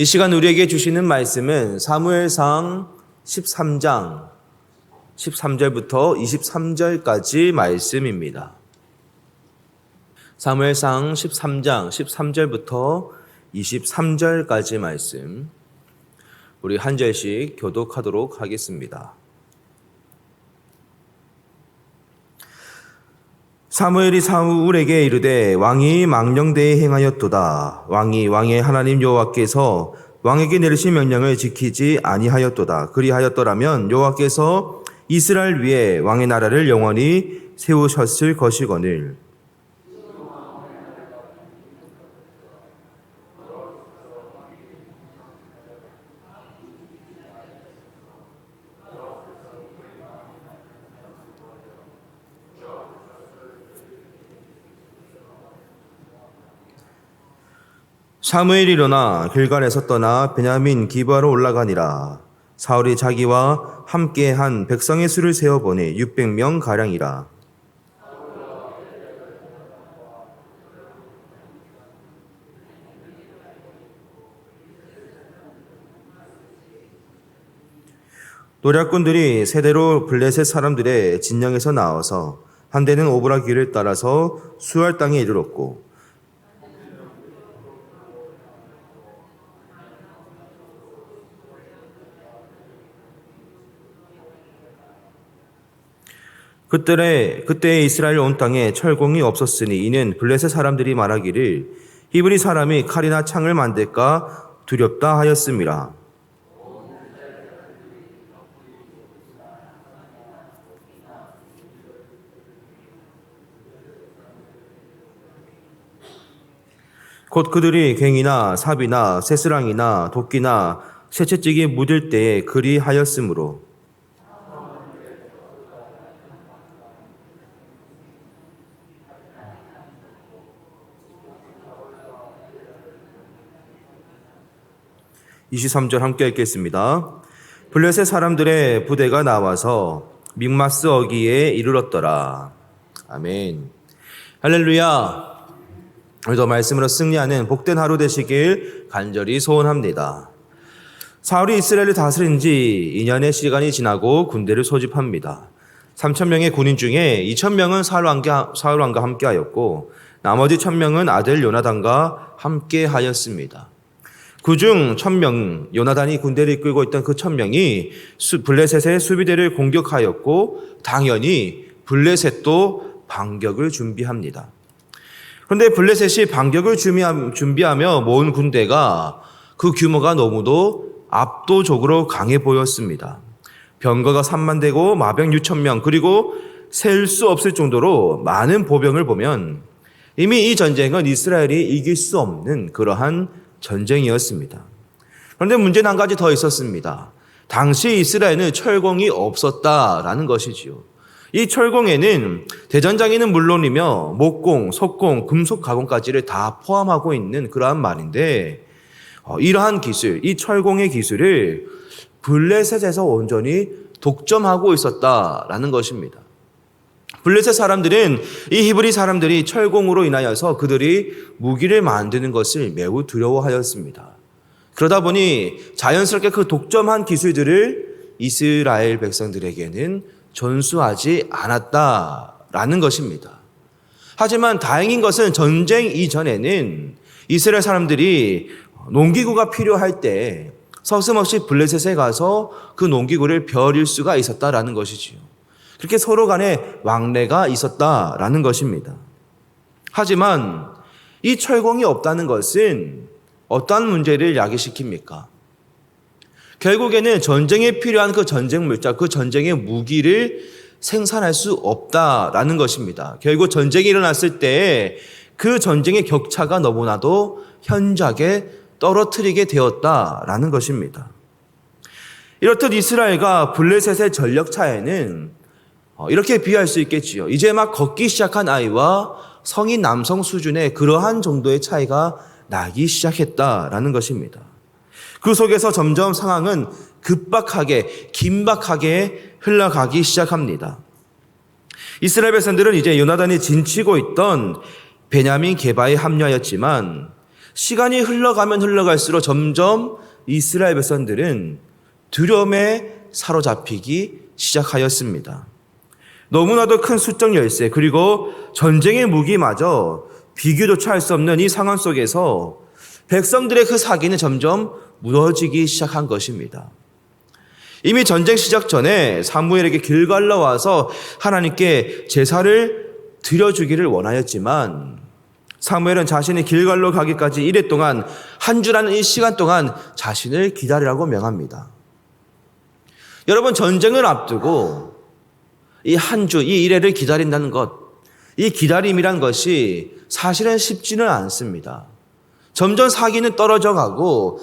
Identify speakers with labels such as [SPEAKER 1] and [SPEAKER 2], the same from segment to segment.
[SPEAKER 1] 이 시간 우리에게 주시는 말씀은 사무엘상 13장 13절부터 23절까지 말씀입니다. 사무엘상 13장 13절부터 23절까지 말씀 우리 한 절씩 교독하도록 하겠습니다. 사무엘이 사울에게 이르되 왕이 망령되이 행하였도다. 왕이 왕의 하나님 여호와께서 왕에게 내리신 명령을 지키지 아니하였도다. 그리하였더라면 여호와께서 이스라엘 위에 왕의 나라를 영원히 세우셨을 것이거늘. 사무엘이 일어나 길갈에서 떠나 베냐민 기바로 올라가니라. 사울이 자기와 함께 한 백성의 수를 세어 보니 600명 가량이라. 노략군들이 세대로 블레셋 사람들의 진영에서 나와서 한 대는 오브라 길을 따라서 수할 땅에 이르렀고 그때 그때 이스라엘 온 땅에 철공이 없었으니 이는 블레셋 사람들이 말하기를 히브리 사람이 칼이나 창을 만들까 두렵다 하였습니다. 곧 그들이 괭이나 삽이나 새스랑이나 도끼나 새채찍이 묻을 때에 그리 하였으므로 23절 함께 읽겠습니다. 블레셋 사람들의 부대가 나와서 믹마스 어기에 이르렀더라. 아멘. 할렐루야. 오늘도 말씀으로 승리하는 복된 하루 되시길 간절히 소원합니다. 사울이 이스라엘을 다스린 지 2년의 시간이 지나고 군대를 소집합니다. 3천명의 군인 중에 2천명은 사울 왕과, 사울 왕과 함께 하였고 나머지 1천명은 아들 요나단과 함께 하였습니다. 그중 천명 요나단이 군대를 이끌고 있던 그 천명이 블레셋의 수비대를 공격하였고 당연히 블레셋도 반격을 준비합니다. 그런데 블레셋이 반격을 준비하며 모은 군대가 그 규모가 너무도 압도적으로 강해 보였습니다. 병거가 3만 대고 마병 6천 명 그리고 셀 수 없을 정도로 많은 보병을 보면 이미 이 전쟁은 이스라엘이 이길 수 없는 그러한 전쟁이었습니다. 그런데 문제는 한 가지 더 있었습니다. 당시 이스라엘은 철공이 없었다라는 것이지요. 이 철공에는 대전장에는 물론이며 목공, 석공, 금속 가공까지를 다 포함하고 있는 그러한 말인데 어, 이러한 기술, 이 철공의 기술을 블레셋에서 온전히 독점하고 있었다라는 것입니다. 블레셋 사람들은 이 히브리 사람들이 철공으로 인하여서 그들이 무기를 만드는 것을 매우 두려워하였습니다. 그러다 보니 자연스럽게 그 독점한 기술들을 이스라엘 백성들에게는 전수하지 않았다라는 것입니다. 하지만 다행인 것은 전쟁 이전에는 이스라엘 사람들이 농기구가 필요할 때 서슴없이 블레셋에 가서 그 농기구를 벼릴 수가 있었다라는 것이지요. 그렇게 서로 간에 왕래가 있었다라는 것입니다. 하지만 이 철공이 없다는 것은 어떠한 문제를 야기시킵니까? 결국에는 전쟁에 필요한 그 전쟁 물자, 그 전쟁의 무기를 생산할 수 없다라는 것입니다. 결국 전쟁이 일어났을 때 그 전쟁의 격차가 너무나도 현저하게 떨어뜨리게 되었다라는 것입니다. 이렇듯 이스라엘과 블레셋의 전력 차이는 어, 이렇게 비유할 수 있겠지요. 이제 막 걷기 시작한 아이와 성인 남성 수준의 그러한 정도의 차이가 나기 시작했다라는 것입니다. 그 속에서 점점 상황은 급박하게, 긴박하게 흘러가기 시작합니다. 이스라엘 백성들은 이제 요나단이 진치고 있던 베냐민 개바에 합류하였지만 시간이 흘러가면 흘러갈수록 점점 이스라엘 백성들은 두려움에 사로잡히기 시작하였습니다. 너무나도 큰 수적 열세 그리고 전쟁의 무기마저 비교조차 할 수 없는 이 상황 속에서 백성들의 그 사기는 점점 무너지기 시작한 것입니다. 이미 전쟁 시작 전에 사무엘에게 길갈로 와서 하나님께 제사를 드려주기를 원하였지만 사무엘은 자신이 길갈로 가기까지 이래 동안 한 주라는 이 시간 동안 자신을 기다리라고 명합니다. 여러분 전쟁을 앞두고 이 한 주, 이 일회를 기다린다는 것, 이 기다림이란 것이 사실은 쉽지는 않습니다. 점점 사기는 떨어져 가고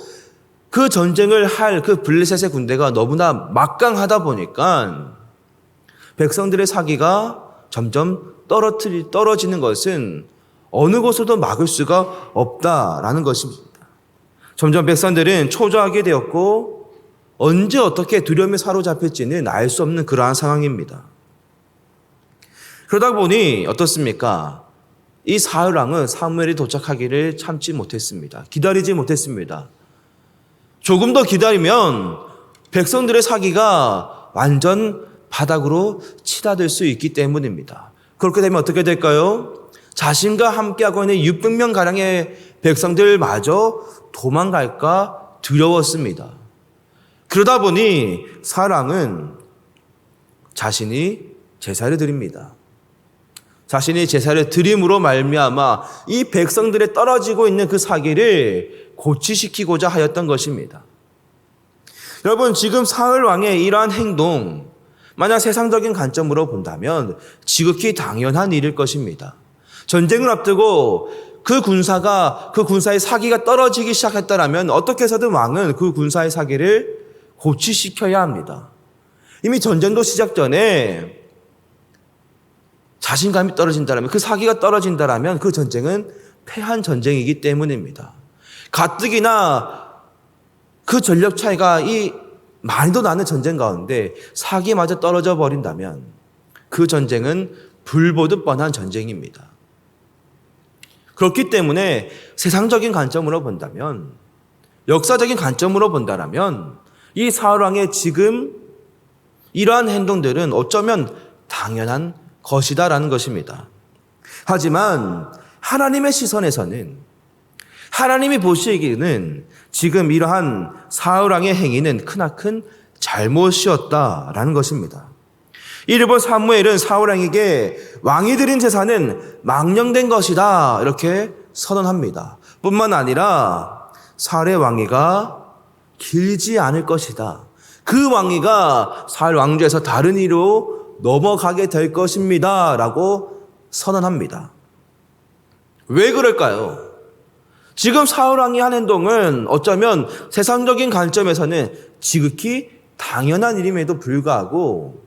[SPEAKER 1] 그 전쟁을 할 그 블레셋의 군대가 너무나 막강하다 보니까 백성들의 사기가 점점 떨어뜨리, 떨어지는 것은 어느 곳에도 막을 수가 없다라는 것입니다. 점점 백성들은 초조하게 되었고 언제 어떻게 두려움에 사로잡힐지는 알 수 없는 그러한 상황입니다. 그러다 보니 어떻습니까? 이 사흘왕은 사무엘이 도착하기를 참지 못했습니다. 기다리지 못했습니다. 조금 더 기다리면 백성들의 사기가 완전 바닥으로 치닫을 수 있기 때문입니다. 그렇게 되면 어떻게 될까요? 자신과 함께하고 있는 600명 가량의 백성들마저 도망갈까 두려웠습니다. 그러다 보니 사랑은 자신이 제사를 드립니다. 자신이 제사를 드림으로 말미암아 이 백성들의 떨어지고 있는 그 사기를 고치시키고자 하였던 것입니다. 여러분 지금 사흘 왕의 이러한 행동 만약 세상적인 관점으로 본다면 지극히 당연한 일일 것입니다. 전쟁을 앞두고 그 군사가 그 군사의 사기가 떨어지기 시작했다라면 어떻게 해서든 왕은 그 군사의 사기를 고치시켜야 합니다. 이미 전쟁도 시작 전에 자신감이 떨어진다면 그 사기가 떨어진다라면 그 전쟁은 패한 전쟁이기 때문입니다. 가뜩이나 그 전력 차이가 이 많이도 나는 전쟁 가운데 사기마저 떨어져 버린다면 그 전쟁은 불보듯 뻔한 전쟁입니다. 그렇기 때문에 세상적인 관점으로 본다면 역사적인 관점으로 본다면 이 사울왕의 지금 이러한 행동들은 어쩌면 당연한 것이다라는 것입니다. 하지만 하나님의 시선에서는 하나님이 보시기에는 지금 이러한 사울왕의 행위는 크나큰 잘못이었다라는 것입니다. 이를 본 사무엘은 사울왕에게 왕이 드린 제사는 망령된 것이다 이렇게 선언합니다. 뿐만 아니라 사울의 왕위가 길지 않을 것이다. 그 왕위가 사울 왕조에서 다른 이로 넘어가게 될 것입니다. 라고 선언합니다. 왜 그럴까요? 지금 사울 왕이 한 행동은 어쩌면 세상적인 관점에서는 지극히 당연한 일임에도 불구하고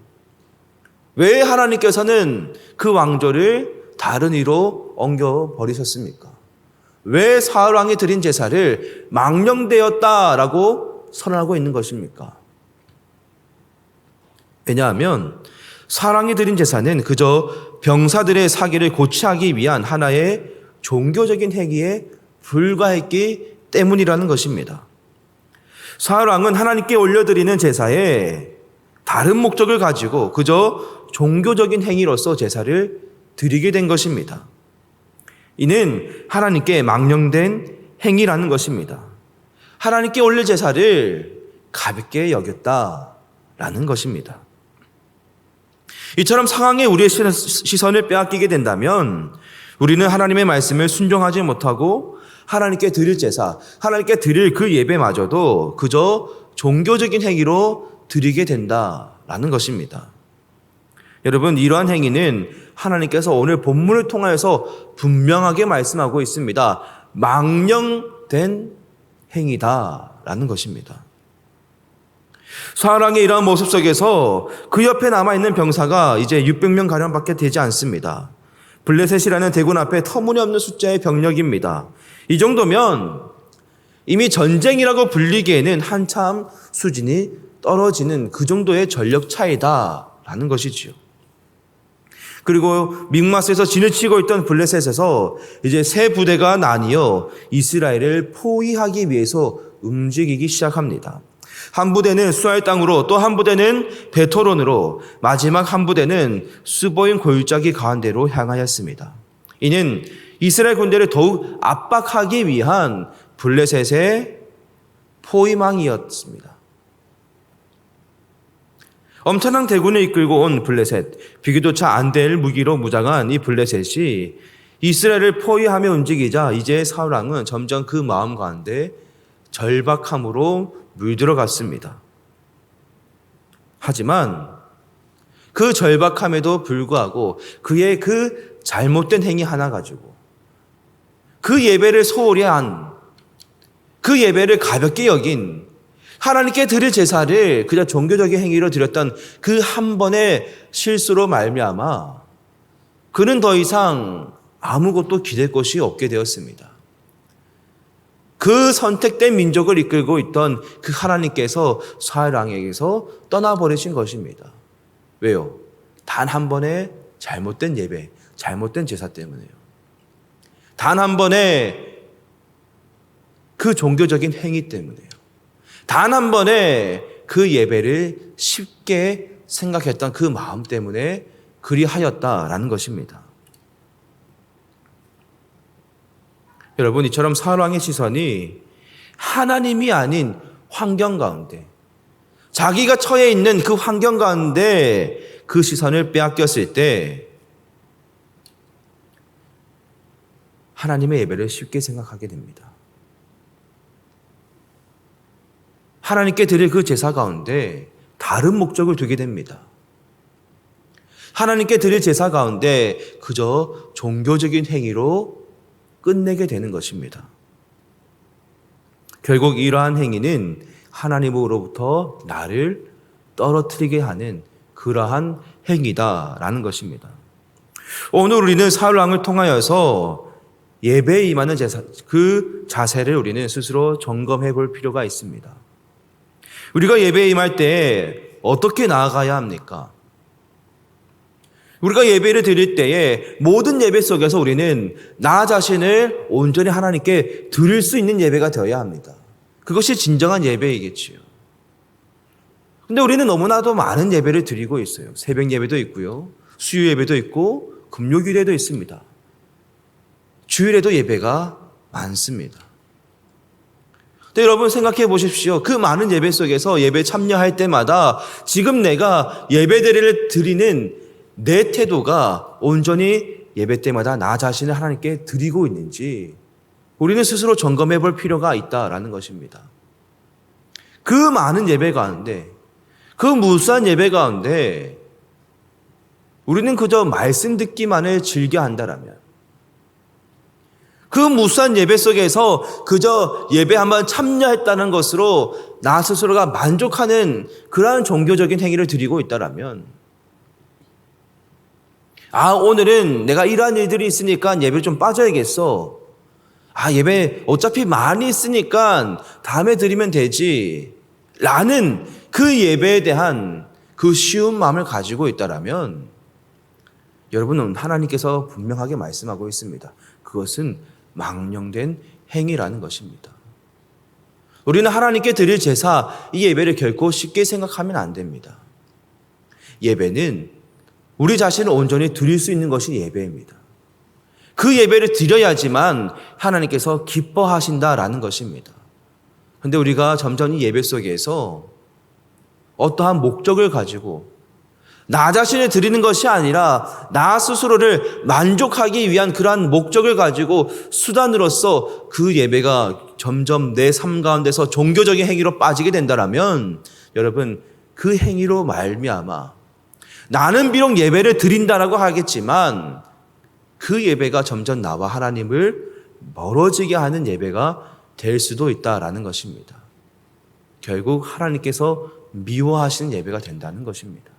[SPEAKER 1] 왜 하나님께서는 그 왕조를 다른 이로 옮겨 버리셨습니까? 왜 사울 왕이 드린 제사를 망령되었다라고 선언하고 있는 것입니까? 왜냐하면 사랑이 드린 제사는 그저 병사들의 사기를 고치하기 위한 하나의 종교적인 행위에 불과했기 때문이라는 것입니다. 사랑은 하나님께 올려드리는 제사에 다른 목적을 가지고 그저 종교적인 행위로서 제사를 드리게 된 것입니다. 이는 하나님께 망령된 행위라는 것입니다. 하나님께 올릴 제사를 가볍게 여겼다라는 것입니다. 이처럼 상황에 우리의 시선을 빼앗기게 된다면 우리는 하나님의 말씀을 순종하지 못하고 하나님께 드릴 제사, 하나님께 드릴 그 예배마저도 그저 종교적인 행위로 드리게 된다라는 것입니다. 여러분, 이러한 행위는 하나님께서 오늘 본문을 통하여서 분명하게 말씀하고 있습니다. 망령된 행위다라는 것입니다. 사랑의 이러한 모습 속에서 그 옆에 남아있는 병사가 이제 600명 가량밖에 되지 않습니다. 블레셋이라는 대군 앞에 터무니없는 숫자의 병력입니다. 이 정도면 이미 전쟁이라고 불리기에는 한참 수준이 떨어지는 그 정도의 전력 차이다라는 것이지요. 그리고 믹마스에서 진을 치고 있던 블레셋에서 이제 새 부대가 나뉘어 이스라엘을 포위하기 위해서 움직이기 시작합니다. 한 부대는 수알 땅으로 또 한 부대는 베토론으로 마지막 한 부대는 수보인 골짜기 가운데로 향하였습니다. 이는 이스라엘 군대를 더욱 압박하기 위한 블레셋의 포위망이었습니다. 엄청난 대군을 이끌고 온 블레셋, 비교조차 안 될 무기로 무장한 이 블레셋이 이스라엘을 포위하며 움직이자 이제 사울왕은 점점 그 마음 가운데 절박함으로 물들어갔습니다. 하지만 그 절박함에도 불구하고 그의 그 잘못된 행위 하나 가지고 그 예배를 소홀히 한 그 예배를 가볍게 여긴 하나님께 드릴 제사를 그냥 종교적인 행위로 드렸던 그 한 번의 실수로 말미암아 그는 더 이상 아무것도 기댈 것이 없게 되었습니다. 그 선택된 민족을 이끌고 있던 그 하나님께서 사울왕에게서 떠나버리신 것입니다. 왜요? 단 한 번의 잘못된 예배, 잘못된 제사 때문에요. 단 한 번의 그 종교적인 행위 때문에요. 단 한 번의 그 예배를 쉽게 생각했던 그 마음 때문에 그리하였다라는 것입니다. 여러분 이처럼 사울왕의 시선이 하나님이 아닌 환경 가운데 자기가 처해 있는 그 환경 가운데 그 시선을 빼앗겼을 때 하나님의 예배를 쉽게 생각하게 됩니다. 하나님께 드릴 그 제사 가운데 다른 목적을 두게 됩니다. 하나님께 드릴 제사 가운데 그저 종교적인 행위로 끝내게 되는 것입니다. 결국 이러한 행위는 하나님으로부터 나를 떨어뜨리게 하는 그러한 행위다라는 것입니다. 오늘 우리는 사울왕을 통하여서 예배에 임하는 제사, 그 자세를 우리는 스스로 점검해 볼 필요가 있습니다. 우리가 예배에 임할 때 어떻게 나아가야 합니까? 우리가 예배를 드릴 때에 모든 예배 속에서 우리는 나 자신을 온전히 하나님께 드릴 수 있는 예배가 되어야 합니다. 그것이 진정한 예배이겠지요. 근데 우리는 너무나도 많은 예배를 드리고 있어요. 새벽 예배도 있고요. 수요 예배도 있고 금요일에도 있습니다. 주일에도 예배가 많습니다. 근데 여러분 생각해 보십시오. 그 많은 예배 속에서 예배 참여할 때마다 지금 내가 예배드리를 드리는 내 태도가 온전히 예배 때마다 나 자신을 하나님께 드리고 있는지 우리는 스스로 점검해 볼 필요가 있다라는 것입니다. 그 많은 예배 가운데, 그 무수한 예배 가운데 우리는 그저 말씀 듣기만을 즐겨 한다라면 그 무수한 예배 속에서 그저 예배 한번 참여했다는 것으로 나 스스로가 만족하는 그러한 종교적인 행위를 드리고 있다라면 아, 오늘은 내가 이러한 일들이 있으니까 예배 좀 빠져야겠어. 아, 예배 어차피 많이 있으니까 다음에 드리면 되지. 라는 그 예배에 대한 그 쉬운 마음을 가지고 있다라면 여러분은 하나님께서 분명하게 말씀하고 있습니다. 그것은 망령된 행위라는 것입니다. 우리는 하나님께 드릴 제사, 이 예배를 결코 쉽게 생각하면 안 됩니다. 예배는 우리 자신을 온전히 드릴 수 있는 것이 예배입니다. 그 예배를 드려야지만 하나님께서 기뻐하신다라는 것입니다. 근데 우리가 점점 이 예배 속에서 어떠한 목적을 가지고 나 자신을 드리는 것이 아니라 나 스스로를 만족하기 위한 그러한 목적을 가지고 수단으로서 그 예배가 점점 내 삶 가운데서 종교적인 행위로 빠지게 된다라면 여러분 그 행위로 말미암아 나는 비록 예배를 드린다라고 하겠지만 그 예배가 점점 나와 하나님을 멀어지게 하는 예배가 될 수도 있다라는 것입니다. 결국 하나님께서 미워하시는 예배가 된다는 것입니다.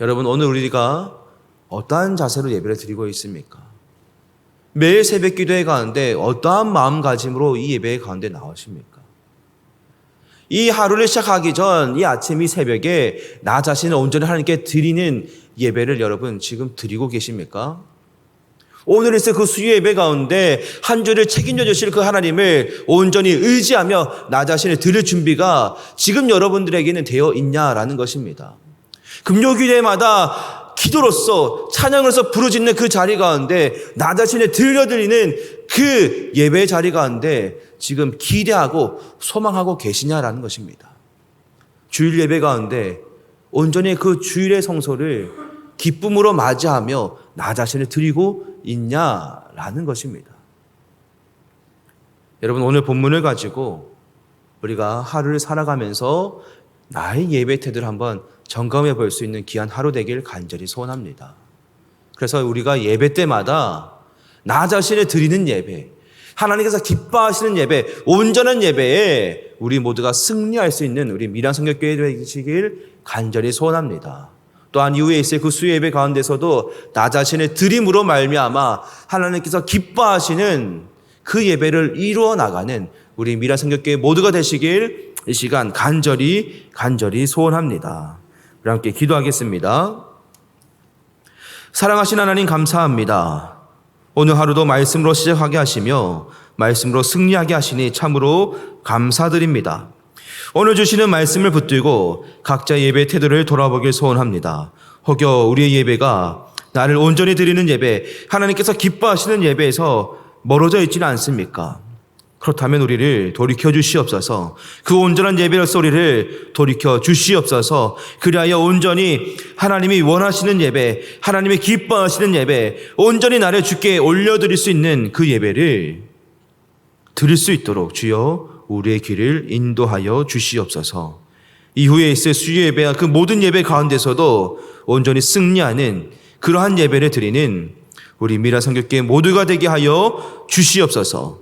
[SPEAKER 1] 여러분 오늘 우리가 어떠한 자세로 예배를 드리고 있습니까? 매일 새벽 기도회 가운데 어떠한 마음가짐으로 이 예배 가운데 나오십니까? 이 하루를 시작하기 전 이 아침 이 새벽에 나 자신을 온전히 하나님께 드리는 예배를 여러분 지금 드리고 계십니까? 오늘 있을 그 수요 예배 가운데 한 주를 책임져 주실 그 하나님을 온전히 의지하며 나 자신을 드릴 준비가 지금 여러분들에게는 되어 있냐라는 것입니다. 금요일에마다 기도로서 찬양으로서 부르짖는 그 자리 가운데 나 자신을 들려드리는 그 예배 자리 가운데 지금 기대하고 소망하고 계시냐라는 것입니다. 주일 예배 가운데 온전히 그 주일의 성소를 기쁨으로 맞이하며 나 자신을 드리고 있냐라는 것입니다. 여러분 오늘 본문을 가지고 우리가 하루를 살아가면서 나의 예배 태도를 한번 점검해 볼 수 있는 귀한 하루 되길 간절히 소원합니다. 그래서 우리가 예배 때마다 나 자신을 드리는 예배, 하나님께서 기뻐하시는 예배, 온전한 예배에 우리 모두가 승리할 수 있는 우리 미란 성격교회 되시길 간절히 소원합니다. 또한 이후에 있을 그 수요 예배 가운데서도 나 자신의 드림으로 말미암아 하나님께서 기뻐하시는 그 예배를 이루어 나가는 우리 미란 성격교회 모두가 되시길 이 시간 간절히 간절히 소원합니다. 우리 함께 기도하겠습니다. 사랑하신 하나님 감사합니다. 오늘 하루도 말씀으로 시작하게 하시며 말씀으로 승리하게 하시니 참으로 감사드립니다. 오늘 주시는 말씀을 붙들고 각자 예배 태도를 돌아보길 소원합니다. 혹여 우리의 예배가 나를 온전히 드리는 예배, 하나님께서 기뻐하시는 예배에서 멀어져 있지는 않습니까? 그렇다면 우리를 돌이켜 주시옵소서. 그 온전한 예배의 소리를 돌이켜 주시옵소서. 그리하여 온전히 하나님이 원하시는 예배, 하나님이 기뻐하시는 예배, 온전히 나를 주께 올려드릴 수 있는 그 예배를 드릴 수 있도록 주여 우리의 길을 인도하여 주시옵소서. 이후에 있을 수요 예배와 그 모든 예배 가운데서도 온전히 승리하는 그러한 예배를 드리는 우리 미라 성교회 모두가 되게 하여 주시옵소서.